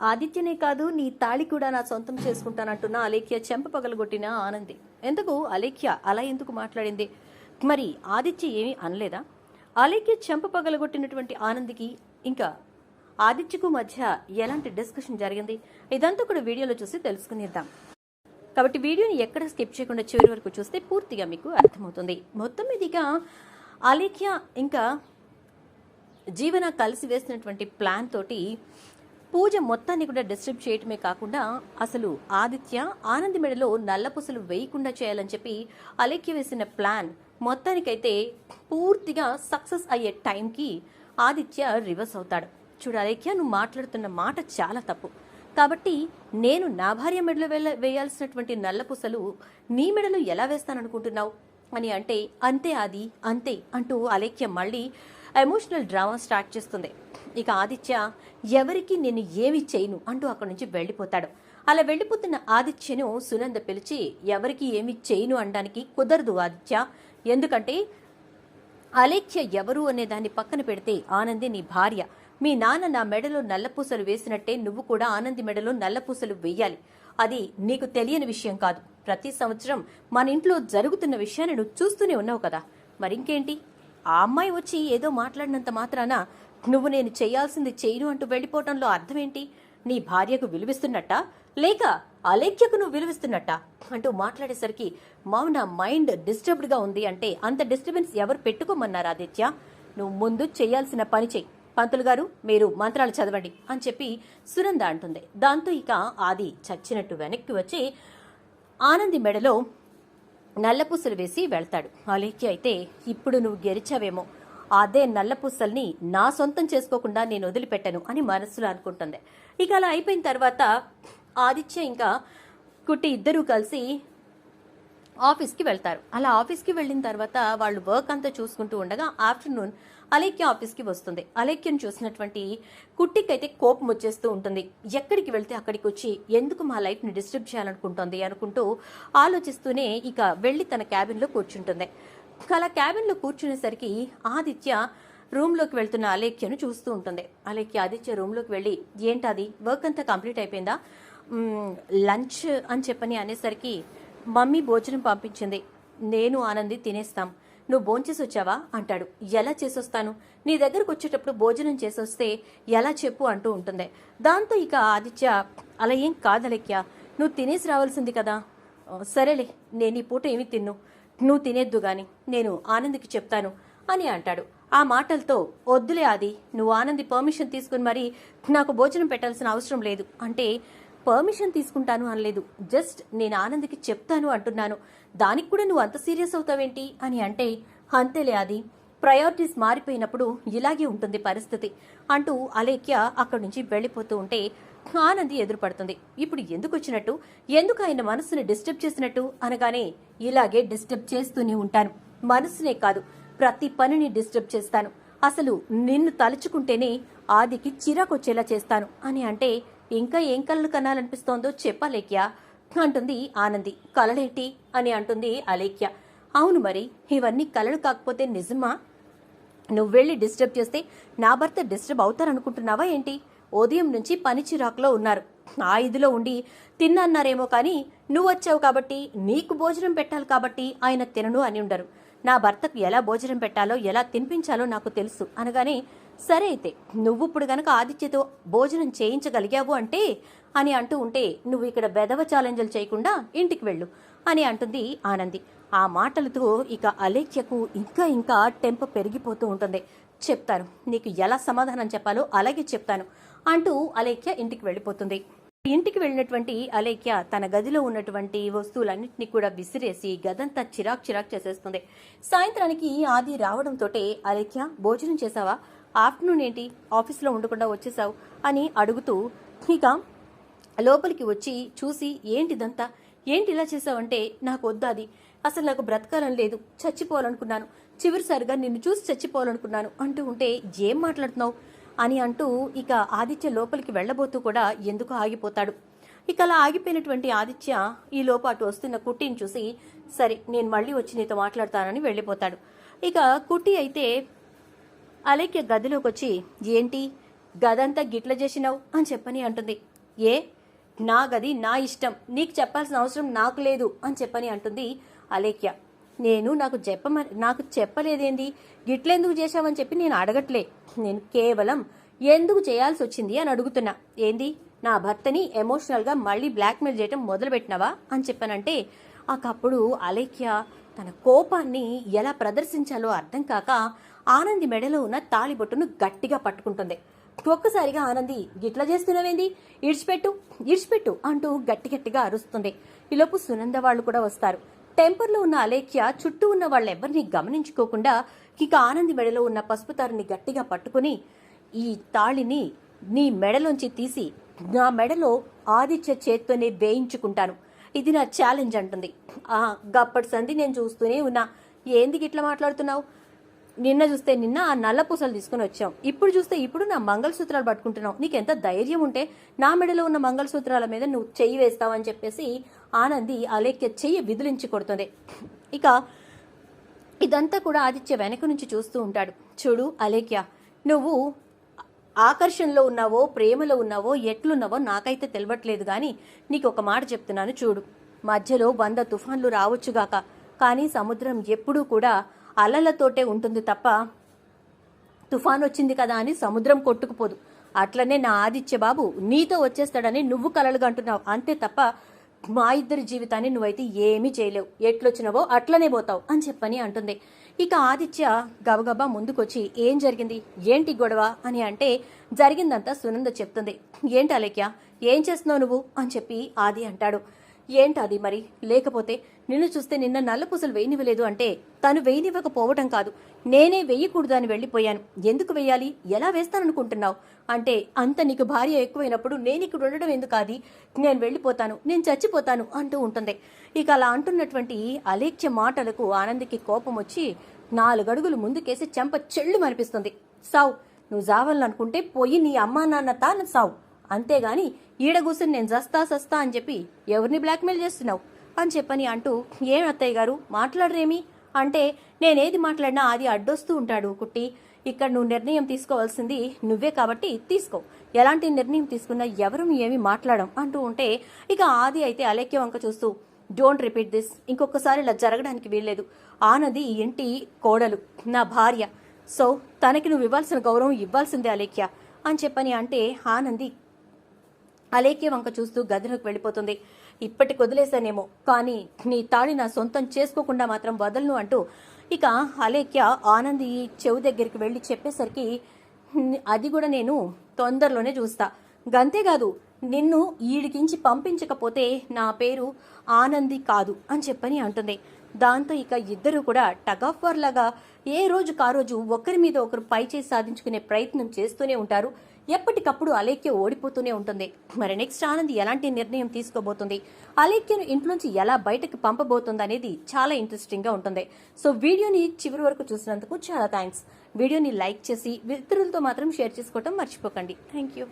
ఆదిత్యనే కాదు నీ తాళి కూడా నా సొంతం చేసుకుంటానంటున్న అలేఖ్య చెంప పగలగొట్టిన ఆనంది. ఎందుకు? అలేఖ్య అలా ఎందుకు మాట్లాడింది? మరి ఆదిత్య ఏమీ అనలేదా? అలేఖ్య చెంప పగలగొట్టినటువంటి ఆనందికి ఇంకా ఆదిత్యకు మధ్య ఎలాంటి డిస్కషన్ జరిగింది? ఇదంతా కూడా వీడియోలో చూసి తెలుసుకునేద్దాం. కాబట్టి వీడియోని ఎక్కడ స్కిప్ చేయకుండా చివరి వరకు చూస్తే పూర్తిగా మీకు అర్థమవుతుంది. మొత్తం మీదిగా అలేఖ్య ఇంకా జీవన కలిసి వేసినటువంటి ప్లాన్ తోటి పూజ మొత్తాన్ని కూడా డిస్టర్బ్ చేయటమే కాకుండా అసలు ఆదిత్య ఆనంది మెడలో నల్లపూసలు వేయకుండా చేయాలని చెప్పి అలెక్కి వేసిన ప్లాన్ మొత్తానికైతే పూర్తిగా సక్సెస్ అయ్యే టైంకి ఆదిత్య రివర్స్ అవుతాడు. చూడు అలెక్య నువ్వు మాట్లాడుతున్న మాట చాలా తప్పు. కాబట్టి నేను నా భార్య మెడలో వెళ్ళ వేయాల్సినటువంటి నల్లపూసలు నీ మెడలో ఎలా వేస్తాననుకుంటున్నావు? అని అంటే అంతే అది అంతే అంటూ అలేఖ్య మళ్ళీ ఎమోషనల్ డ్రామా స్టార్ట్ చేస్తుంది. ఇక ఆదిత్య ఎవరికి నేను ఏమి చేయను అంటూ అక్కడి నుంచి వెళ్ళిపోతాడు. అలా వెళ్ళిపోతున్న ఆదిత్యను సునంద పిలిచి ఎవరికి ఏమి చేయను అనడానికి కుదరదు ఆదిత్య. ఎందుకంటే అలేఖ్య ఎవరు అనే దాన్ని పక్కన పెడితే ఆనంది నీ భార్య. మీ నాన్న నా మెడలో నల్లపూసలు వేసినట్టే నువ్వు కూడా ఆనంది మెడలో నల్లపూసలు వెయ్యాలి అది నీకు తెలియని విషయం కాదు. ప్రతి సంవత్సరం మన ఇంట్లో జరుగుతున్న విషయాన్ని నువ్వు చూస్తూనే ఉన్నావు కదా. మరింకేంటి? ఆ అమ్మాయి వచ్చి ఏదో మాట్లాడినంత మాత్రాన నువ్వు నేను చేయాల్సింది చేయను అంటూ వెళ్ళిపోవటంలో అర్థమేంటి? నీ భార్యకు విలువిస్తున్నట్టా? లేక అలేఖ్యకు నువ్వు విలువిస్తున్నట్టా? అంటూ మాట్లాడేసరికి మావు నా మైండ్ డిస్టర్బ్డ్గా ఉంది అంటే అంత డిస్టర్బెన్స్ ఎవరు పెట్టుకోమన్నారు ఆదిత్య? నువ్వు ముందు చేయాల్సిన పని చెయ్యి పంతులు గారు మీరు మంత్రాలు చదవండి అని చెప్పి సునంద అంటుంది. దాంతో ఇక ఆది చచ్చినట్టు వెనక్కి వచ్చి ఆనంది మెడలో నల్లపూసలు వేసి వెళ్తాడు. అలేఖ్య అయితే ఇప్పుడు నువ్వు గెలిచావేమో అదే నల్లపూసల్ని నా సొంతం చేసుకోకుండా నేను వదిలిపెట్టను అని మనసులో అనుకుంటుంది. ఇక అలా అయిపోయిన తర్వాత ఆదిత్య ఇంకా కుట్టి ఇద్దరూ కలిసి ఆఫీస్కి వెళ్తారు. అలా ఆఫీస్కి వెళ్ళిన తర్వాత వాళ్ళు వర్క్ అంతా చూసుకుంటూ ఉండగా ఆఫ్టర్నూన్ అలేఖ్య ఆఫీస్కి వస్తుంది. అలేఖ్యను చూసినటువంటి కుట్టికైతే కోపం వచ్చేస్తూ ఉంటుంది. ఎక్కడికి వెళ్తే అక్కడికి వచ్చి ఎందుకు మా లైఫ్ని డిస్టర్బ్ చేయాలనుకుంటుంది అనుకుంటూ ఆలోచిస్తూనే ఇక వెళ్ళి తన క్యాబిన్లో కూర్చుంటుంది. అలా క్యాబిన్లో కూర్చునేసరికి ఆదిత్య రూమ్లోకి వెళ్తున్న అలేఖ్యను చూస్తూ ఉంటుంది. అలేఖ్య ఆదిత్య రూమ్లోకి వెళ్ళి ఏంటది? వర్క్ అంతా కంప్లీట్ అయిపోయిందా? లంచ్ అని చెప్పని అనేసరికి మమ్మీ భోజనం పంపించింది. నేను ఆనంది తినేస్తాం. నువ్వు భోంచేసి వచ్చావా? అంటాడు. ఎలా చేసొస్తాను? నీ దగ్గరకు వచ్చేటప్పుడు భోజనం చేసొస్తే ఎలా చెప్పు? అంటూ ఉంటుంది. దాంతో ఇక ఆదిత్య అలా ఏం కాదలెక్య నువ్వు తినేసి రావాల్సింది కదా. సరేలే నేను ఈ పూట ఏమి తిన్ను. నువ్వు తినేద్దు గాని నేను ఆనందికి చెప్తాను అని అంటాడు. ఆ మాటలతో వద్దులే ఆది నువ్వు ఆనంది పర్మిషన్ తీసుకుని మరి నాకు భోజనం పెట్టాల్సిన అవసరం లేదు. అంటే పర్మిషన్ తీసుకుంటాను అనలేదు జస్ట్ నేను ఆనంద్కి చెప్తాను అంటున్నాను. దానికి కూడా నువ్వు అంత సీరియస్ అవుతావేంటి? అని అంటే అంతేలే అది ప్రయారిటీస్ మారిపోయినప్పుడు ఇలాగే ఉంటుంది పరిస్థితి అంటూ అలేఖ్య అక్కడి నుంచి వెళ్ళిపోతూ ఉంటే ఆనంది ఎదురుపడుతుంది. ఇప్పుడు ఎందుకు వచ్చినట్టు? ఎందుకు ఆయన మనసుని డిస్టర్బ్ చేసినట్టు? అనగానే ఇలాగే డిస్టర్బ్ చేస్తూనే ఉంటాను. మనసునే కాదు ప్రతి పనిని డిస్టర్బ్ చేస్తాను. అసలు నిన్ను తలుచుకుంటేనే ఆదికి చిరాకొచ్చేలా చేస్తాను. అని అంటే ఇంకా ఏం కళ్ళు కనాలనిపిస్తోందో చెప్పలేఖ్య అంటుంది ఆనంది. కలలేటి? అని అంటుంది అలేఖ్య. అవును మరి ఇవన్నీ కలలు కాకపోతే నిజమా? నువ్వు వెళ్ళి డిస్టర్బ్ చేస్తే నా భర్త డిస్టర్బ్ అవుతారనుకుంటున్నావా ఏంటి? ఉదయం నుంచి పని చిరాకులో ఉన్నారు. ఆ ఇదిలో ఉండి తిన్నన్నారేమో కానీ నువ్వు వచ్చావు కాబట్టి నీకు భోజనం పెట్టాలి కాబట్టి ఆయన తినను అని ఉండరు. నా భర్తకు ఎలా భోజనం పెట్టాలో ఎలా తినిపించాలో నాకు తెలుసు. అనగానే సరే అయితే నువ్వు ఇప్పుడు గనక ఆదిత్యతో భోజనం చేయించగలిగావు అంటే అని అంటూ ఉంటే నువ్వు ఇక్కడ బెదవ ఛాలెంజ్లు చేయకుండా ఇంటికి వెళ్ళు అని అంటుంది ఆనంది. ఆ మాటలతో ఇక అలేఖ్యకు ఇంకా ఇంకా టెంప పెరిగిపోతూ ఉంటుంది. చెప్తాను నీకు ఎలా సమాధానం చెప్పాలో అలాగే చెప్తాను. అంటూ అలేఖ్య ఇంటికి వెళ్ళిపోతుంది. ఇంటికి వెళ్ళినటువంటి అలేఖ్య తన గదిలో ఉన్నటువంటి వస్తువులన్నింటినీ కూడా విసిరేసి గదంతా చిరాక్ చిరాక్ చేసేస్తుంది. సాయంత్రానికి ఆది రావడంతో అలేఖ్య భోజనం చేసావా ఆఫ్టర్నూన్ ఏంటి? ఆఫీస్లో ఉండకుండా వచ్చేసావు అని అడుగుతూ ఇక లోపలికి వచ్చి చూసి ఏంటిదంతా? ఏంటి ఇలా చేసావంటే నాకు వద్దాది అసలు నాకు బ్రతకాలని లేదు. చచ్చిపోవాలనుకున్నాను. చివరిసారిగా నిన్ను చూసి చచ్చిపోవాలనుకున్నాను. అంటూ ఉంటే ఏం మాట్లాడుతున్నావు? అని అంటూ ఇక ఆదిత్య లోపలికి వెళ్ళబోతూ కూడా ఎందుకు ఆగిపోతాడు? ఇక అలా ఆగిపోయినటువంటి ఆదిత్య ఈ లోపు అటు వస్తున్న కుట్టిని చూసి సరే నేను మళ్ళీ వచ్చి నీతో మాట్లాడతానని వెళ్ళిపోతాడు. ఇక కుట్టి అయితే అలేఖ్య గదిలోకి వచ్చి ఏంటి? గదంతా గిట్ల చేసినావు? అని చెప్పని అంటుంది. ఏ? నా గది నా ఇష్టం. నీకు చెప్పాల్సిన అవసరం నాకు లేదు అని చెప్పని అంటుంది అలేఖ్య. నేను నాకు చెప్పమని నాకు చెప్పలేదేంది గిట్లెందుకు చేశావని చెప్పి నేను అడగట్లే. నేను కేవలం ఎందుకు చేయాల్సి వచ్చింది అని అడుగుతున్నా. ఏంది? నా భర్తని ఎమోషనల్గా మళ్ళీ బ్లాక్మెయిల్ చేయటం మొదలుపెట్టినవా అని చెప్పానంటే అకప్పుడు అలేఖ్య తన కోపాన్ని ఎలా ప్రదర్శించాలో అర్థం కాక ఆనంది మెడలో ఉన్న తాళిబొట్టును గట్టిగా పట్టుకుంటుంది. ఒక్కసారిగా ఆనంది గిట్ల చేస్తున్నావేంది? ఇడిచిపెట్టు ఇడిచిపెట్టు అంటూ గట్టి గట్టిగా అరుస్తుంది. ఈలోపు సునంద వాళ్ళు కూడా వస్తారు. టెంపర్లో ఉన్న అలేఖ్య చుట్టూ ఉన్న వాళ్ళెవ్వరిని గమనించుకోకుండా ఇక ఆనంది మెడలో ఉన్న పసుపు తారుని గట్టిగా పట్టుకుని ఈ తాళిని నీ మెడలోంచి తీసి నా మెడలో ఆదిత్య చేత్తోనే వేయించుకుంటాను. ఇది నా ఛాలెంజ్ అంటుంది. ఆ గప్పటి సంధి నేను చూస్తూనే ఉన్నా. ఏంది ఇట్లా మాట్లాడుతున్నావు? నిన్న చూస్తే నిన్న ఆ నల్ల పూసలు తీసుకుని వచ్చాం ఇప్పుడు చూస్తే ఇప్పుడు నా మంగళసూత్రాలు పట్టుకుంటున్నావు. నీకు ఎంత ధైర్యం ఉంటే నా మెడలో ఉన్న మంగళసూత్రాల మీద నువ్వు చెయ్యి వేస్తావని చెప్పేసి ఆనంది అలేఖ్య చెయ్యి విదిలించి కొడుతుంది. ఇక ఇదంతా కూడా ఆదిత్య వెనక నుంచి చూస్తూ ఉంటాడు. చూడు అలేఖ్య నువ్వు ఆకర్షణలో ఉన్నావో ప్రేమలో ఉన్నావో ఎట్లున్నావో నాకైతే తెలియట్లేదు కానీ నీకు ఒక మాట చెప్తున్నాను చూడు. మధ్యలో వంద తుఫాన్లు రావచ్చుగాక కానీ సముద్రం ఎప్పుడూ కూడా అలలతోటే ఉంటుంది తప్ప తుఫాన్ వచ్చింది కదా అని సముద్రం కొట్టుకుపోదు. అట్లనే నా ఆదిత్య బాబు నీతో వచ్చేస్తాడని నువ్వు కలలుగా అంటున్నావు. అంతే తప్ప మా ఇద్దరి జీవితాన్ని నువ్వైతే ఏమీ చేయలేవు. ఎట్లొచ్చినావో అట్లనే పోతావు అని చెప్పని అంటుంది. ఇక ఆదిత్య గబగబా ముందుకొచ్చి ఏం జరిగింది? ఏంటి గొడవ? అని అంటే జరిగిందంతా సునంద చెప్తుంది. ఏంటి అలేఖ్య? ఏం చేస్తున్నావు నువ్వు? అని చెప్పి ఆది అంటాడు. ఏంటి అది మరి? లేకపోతే నిన్ను చూస్తే నిన్న నల్ల పూసలు వేయనివ్వలేదు అంటే తను వేయనివ్వకపోవటం కాదు. నేనే వెయ్యకూడదని అని వెళ్ళిపోయాను. ఎందుకు వెయ్యాలి ఎలా వేస్తాననుకుంటున్నావు? అంటే అంత నీకు భార్య ఎక్కువైనప్పుడు నేను ఇక్కడ ఉండడం ఎందుకు అది నేను వెళ్ళిపోతాను నేను చచ్చిపోతాను అంటూ ఉంటుంది. ఇక అలా అంటున్నటువంటి అలేఖ్య మాటలకు ఆనందికి కోపం వచ్చి నాలుగడుగులు ముందుకేసి చెంప చెళ్ళు మనిపిస్తుంది సావు నువ్వు జావాలనుకుంటే పోయి నీ అమ్మా నాన్న తాను సావు. అంతేగాని ఈడ కూర్చుని నేను జస్తా సస్తా అని చెప్పి ఎవరిని బ్లాక్మెయిల్ చేస్తున్నావు? అని చెప్పని అంటూ ఏం అత్తయ్య గారు మాట్లాడరేమి? అంటే నేనేది మాట్లాడినా అది అడ్డొస్తూ ఉంటాడు కుట్టి. ఇక్కడ నువ్వు నిర్ణయం తీసుకోవాల్సింది నువ్వే కాబట్టి తీసుకో. ఎలాంటి నిర్ణయం తీసుకున్నా ఎవరు ఏమి మాట్లాడం అంటూ ఉంటే ఇక ఆది అయితే అలేఖ్య వంక చూస్తూ డోంట్ రిపీట్ దిస్ ఇంకొకసారి ఇలా జరగడానికి వీల్లేదు. ఆనది ఈ ఇంటి కోడలు నా భార్య. సో తనకి నువ్వు ఇవ్వాల్సిన గౌరవం ఇవ్వాల్సిందే అలేఖ్య అని చెప్పని అంటే ఆనంది అలేఖ్య వంక చూస్తూ గదిలోకి వెళ్ళిపోతుంది. ఇప్పటికి వదిలేశానేమో. కానీ నీ తాళి నా సొంతం చేసుకోకుండా మాత్రం వదలను అంటూ ఇక అలేఖ్య ఆనంది చెవు దగ్గరికి వెళ్ళి చెప్పేసరికి అది కూడా నేను తొందరలోనే చూస్తా. గంతేకాదు నిన్ను ఈడికించి పంపించకపోతే నా పేరు ఆనంది కాదు అని చెప్పని అంటుంది. దాంతో ఇక ఇద్దరు కూడా టగ్ ఆఫ్ వార్ లాగా ఏ రోజు కా రోజు ఒకరి మీద ఒకరు పై చేసి సాధించుకునే ప్రయత్నం చేస్తూనే ఉంటారు. ఎప్పటికప్పుడు అలేఖ్య ఓడిపోతూనే ఉంటుంది. మరి నెక్స్ట్ ఆనంద్ ఎలాంటి నిర్ణయం తీసుకోబోతుంది? అలేఖ్యను ఇంట్లోంచి ఎలా బయటకు పంపబోతుంది అనేది చాలా ఇంట్రెస్టింగ్గా ఉంటుంది. సో వీడియోని చివరి వరకు చూసినందుకు చాలా థ్యాంక్స్ వీడియోని లైక్ చేసి ఇతరులతో మాత్రం షేర్ చేసుకోవటం మర్చిపోకండి. Thank you